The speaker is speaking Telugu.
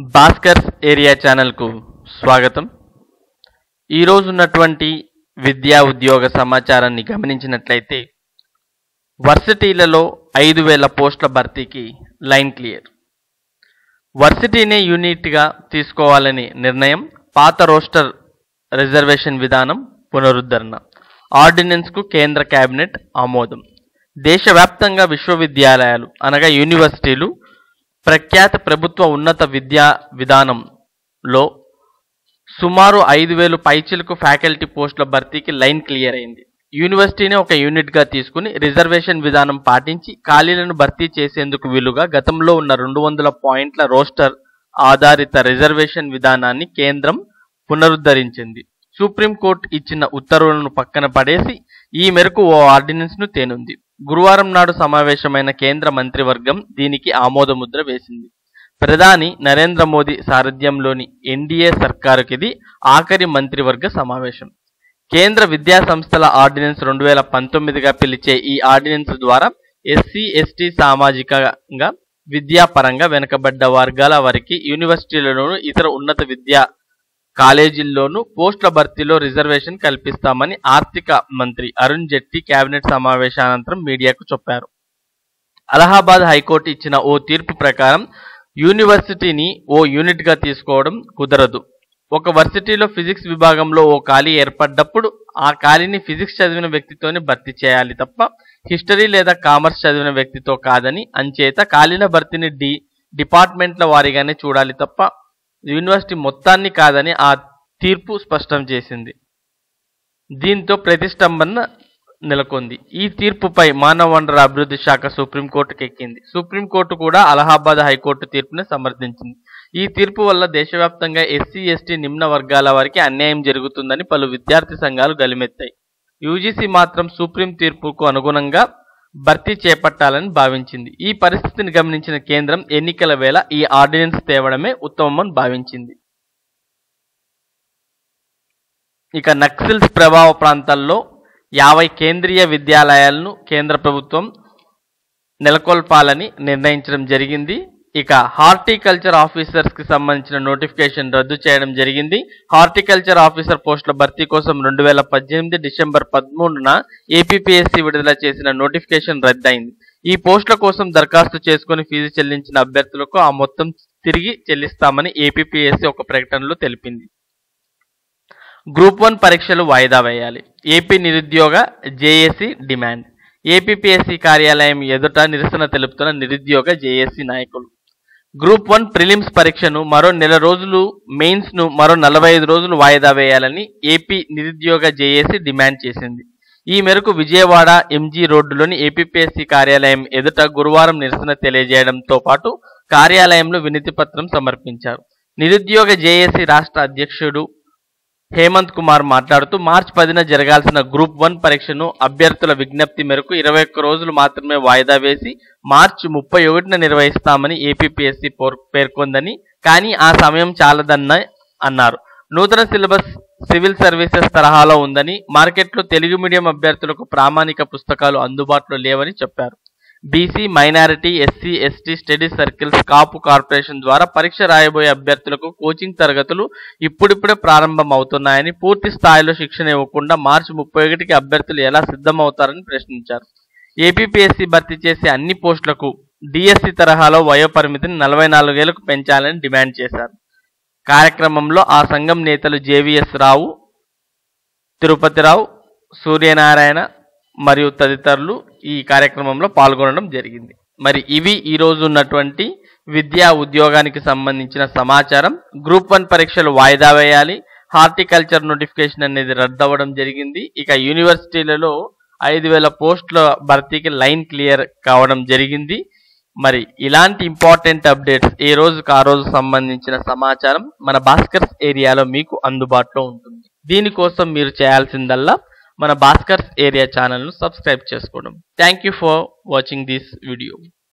భాస్కర్స్ ఏరియా ఛానల్కు స్వాగతం. ఈరోజున్నటువంటి విద్యా ఉద్యోగ సమాచారాన్ని గమనించినట్లయితే వర్సిటీలలో ఐదు వేల పోస్టుల భర్తీకి లైన్ క్లియర్. వర్సిటీనే యూనిట్గా తీసుకోవాలని నిర్ణయం పాత రోస్టర్ రిజర్వేషన్ విధానం పునరుద్ధరణ ఆర్డినెన్స్కు కేంద్ర కేబినెట్ ఆమోదం. దేశవ్యాప్తంగా విశ్వవిద్యాలయాలు అనగా యూనివర్సిటీలు ప్రఖ్యాత ప్రభుత్వ ఉన్నత విద్యా విధానంలో సుమారు ఐదు వేలు పైచిలకు ఫ్యాకల్టీ పోస్టుల భర్తీకి లైన్ క్లియర్ అయింది. యూనివర్సిటీని ఒక యూనిట్గా తీసుకుని రిజర్వేషన్ విధానం పాటించి ఖాళీలను భర్తీ చేసేందుకు వీలుగా గతంలో ఉన్న రెండు వందల పాయింట్ల రోస్టర్ ఆధారిత రిజర్వేషన్ విధానాన్ని కేంద్రం పునరుద్ధరించింది. సుప్రీంకోర్టు ఇచ్చిన ఉత్తర్వులను పక్కన పడేసి ఈ మేరకు ఓ ఆర్డినెన్స్ను తేనుంది. గురువారం నాడు సమావేశమైన కేంద్ర మంత్రివర్గం దీనికి ఆమోదముద్ర వేసింది. ప్రధాని నరేంద్ర మోదీ సారథ్యంలోని ఎన్డీఏ సర్కారుకి ఇది ఆఖరి మంత్రివర్గ సమావేశం. కేంద్ర విద్యా సంస్థల ఆర్డినెన్స్ రెండు వేల పంతొమ్మిదిగా పిలిచే ఈ ఆర్డినెన్స్ ద్వారా ఎస్సీ ఎస్టీ సామాజికంగా విద్యాపరంగా వెనుకబడ్డ వర్గాల వారికి యూనివర్సిటీలలోను ఇతర ఉన్నత విద్యా కాలేజీల్లోనూ పోస్టుల భర్తీలో రిజర్వేషన్ కల్పిస్తామని ఆర్థిక మంత్రి అరుణ్ జైట్లీ కేబినెట్ సమావేశానంతరం మీడియాకు చెప్పారు. అలహాబాద్ హైకోర్టు ఇచ్చిన ఓ తీర్పు ప్రకారం యూనివర్సిటీని ఓ యూనిట్గా తీసుకోవడం కుదరదు. ఒక వర్సిటీలో ఫిజిక్స్ విభాగంలో ఓ ఖాళీ ఏర్పడ్డప్పుడు ఆ ఖాళీని ఫిజిక్స్ చదివిన వ్యక్తితోనే భర్తీ చేయాలి తప్ప హిస్టరీ లేదా కామర్స్ చదివిన వ్యక్తితో కాదని అంచేత ఖాళీల భర్తీని డి డిపార్ట్మెంట్ల వారీగానే చూడాలి తప్ప యూనివర్సిటీ మొత్తాన్ని కాదని ఆ తీర్పు స్పష్టం చేసింది. దీంతో ప్రతిష్టంభన నెలకొంది. ఈ తీర్పుపై మానవ వనరుల అభివృద్ధి శాఖ సుప్రీంకోర్టుకు ఎక్కింది. సుప్రీంకోర్టు కూడా అలహాబాద్ హైకోర్టు తీర్పుని సమర్థించింది. ఈ తీర్పు వల్ల దేశవ్యాప్తంగా ఎస్సీ ఎస్టీ నిమ్న వర్గాల వారికి అన్యాయం జరుగుతుందని పలు విద్యార్థి సంఘాలు గలిమెత్తాయి. యూజీసీ మాత్రం సుప్రీం తీర్పుకు అనుగుణంగా భర్తీ చేపట్టాలని భావించింది. ఈ పరిస్థితిని గమనించిన కేంద్రం ఎన్నికల వేళ ఈ ఆర్డినెన్స్ తేవడమే ఉత్తమమని భావించింది. ఇక నక్సల్స్ ప్రభావ ప్రాంతాల్లో యాభై కేంద్రీయ విద్యాలయాలను కేంద్ర ప్రభుత్వం నెలకొల్పాలని నిర్ణయించడం జరిగింది. ఇక హార్టికల్చర్ ఆఫీసర్స్కి సంబంధించిన నోటిఫికేషన్ రద్దు చేయడం జరిగింది. హార్టికల్చర్ ఆఫీసర్ పోస్టుల భర్తీ కోసం రెండు వేల పద్దెనిమిది డిసెంబర్ పదమూడున ఏపీపీఎస్సీ విడుదల చేసిన నోటిఫికేషన్ రద్దయింది. ఈ పోస్టుల కోసం దరఖాస్తు చేసుకుని ఫీజు చెల్లించిన అభ్యర్థులకు ఆ మొత్తం తిరిగి చెల్లిస్తామని ఏపీపీఎస్సీ ఒక ప్రకటనలో తెలిపింది. గ్రూప్ వన్ పరీక్షలు వాయిదా వేయాలి. ఏపీ నిరుద్యోగ జేఏసీ డిమాండ్. ఏపీపీఎస్సీ కార్యాలయం ఎదుట నిరసన తెలుపుతున్న నిరుద్యోగ జేఏసీ నాయకులు. గ్రూప్ వన్ ప్రిలిమ్స్ పరీక్షను మరో నెల రోజులు మెయిన్స్ను మరో నలభై ఐదు రోజులు వాయిదా వేయాలని ఏపీ నిరుద్యోగ జేఏసీ డిమాండ్ చేసింది. ఈ మేరకు విజయవాడ ఎంజీ రోడ్డులోని ఏపీపీఎస్సీ కార్యాలయం ఎదుట గురువారం నిరసన తెలియజేయడంతో పాటు కార్యాలయంలో వినతి పత్రం సమర్పించారు. నిరుద్యోగ జేఏసీ రాష్ట్ర అధ్యక్షుడు హేమంత్ కుమార్ మాట్లాడుతూ మార్చ్ పదిన జరగాల్సిన గ్రూప్ వన్ పరీక్షను అభ్యర్థుల విజ్ఞప్తి మేరకు ఇరవై ఒక్క రోజులు మాత్రమే వాయిదా వేసి మార్చి ముప్పై ఒకటిన నిర్వహిస్తామని ఏపీపీఎస్సీ పేర్కొందని కానీ ఆ సమయం చాలదన్న అన్నారు. నూతన సిలబస్ సివిల్ సర్వీసెస్ తరహాలో ఉందని మార్కెట్లో తెలుగు మీడియం అభ్యర్థులకు ప్రామాణిక పుస్తకాలు అందుబాటులో లేవని చెప్పారు. BC minority SC ST study circles Kapu corporation ద్వారా పరీక్ష రాయబోయే అభ్యర్థులకు కోచింగ్ తరగతులు ఇప్పుడిప్పుడే ప్రారంభం అవుతున్నాయని పూర్తి స్థాయిలో శిక్షణ ఇవ్వకుండా మార్చి ముప్పై ఒకటికి అభ్యర్థులు ఎలా సిద్ధమవుతారని ప్రశ్నించారు. ఏపీపీఎస్సీ భర్తీ చేసే అన్ని పోస్టులకు డిఎస్సి తరహాలో వయోపరిమితిని నలభై నాలుగేళ్ళకు పెంచాలని డిమాండ్ చేశారు. కార్యక్రమంలో ఆ సంఘం నేతలు జేవిఎస్ రావు తిరుపతిరావు సూర్యనారాయణ మరియు తదితరులు ఈ కార్యక్రమంలో పాల్గొనడం జరిగింది. మరి ఇవి ఈ ఉన్నటువంటి విద్యా ఉద్యోగానికి సంబంధించిన సమాచారం. గ్రూప్ వన్ పరీక్షలు వాయిదా వేయాలి. హార్టికల్చర్ నోటిఫికేషన్ అనేది రద్దవడం జరిగింది. ఇక యూనివర్సిటీలలో ఐదు వేల పోస్టుల భర్తీకి లైన్ క్లియర్ కావడం జరిగింది. మరి ఇలాంటి ఇంపార్టెంట్ అప్డేట్స్ ఏ రోజుకు ఆ రోజు సంబంధించిన సమాచారం మన భాస్కర్స్ ఏరియాలో మీకు అందుబాటులో ఉంటుంది. దీనికోసం మీరు చేయాల్సిందల్లా మన భాస్కర్స్ ఏరియా ఛానల్ను సబ్స్క్రైబ్ చేసుకోవడం. Thank you for watching this video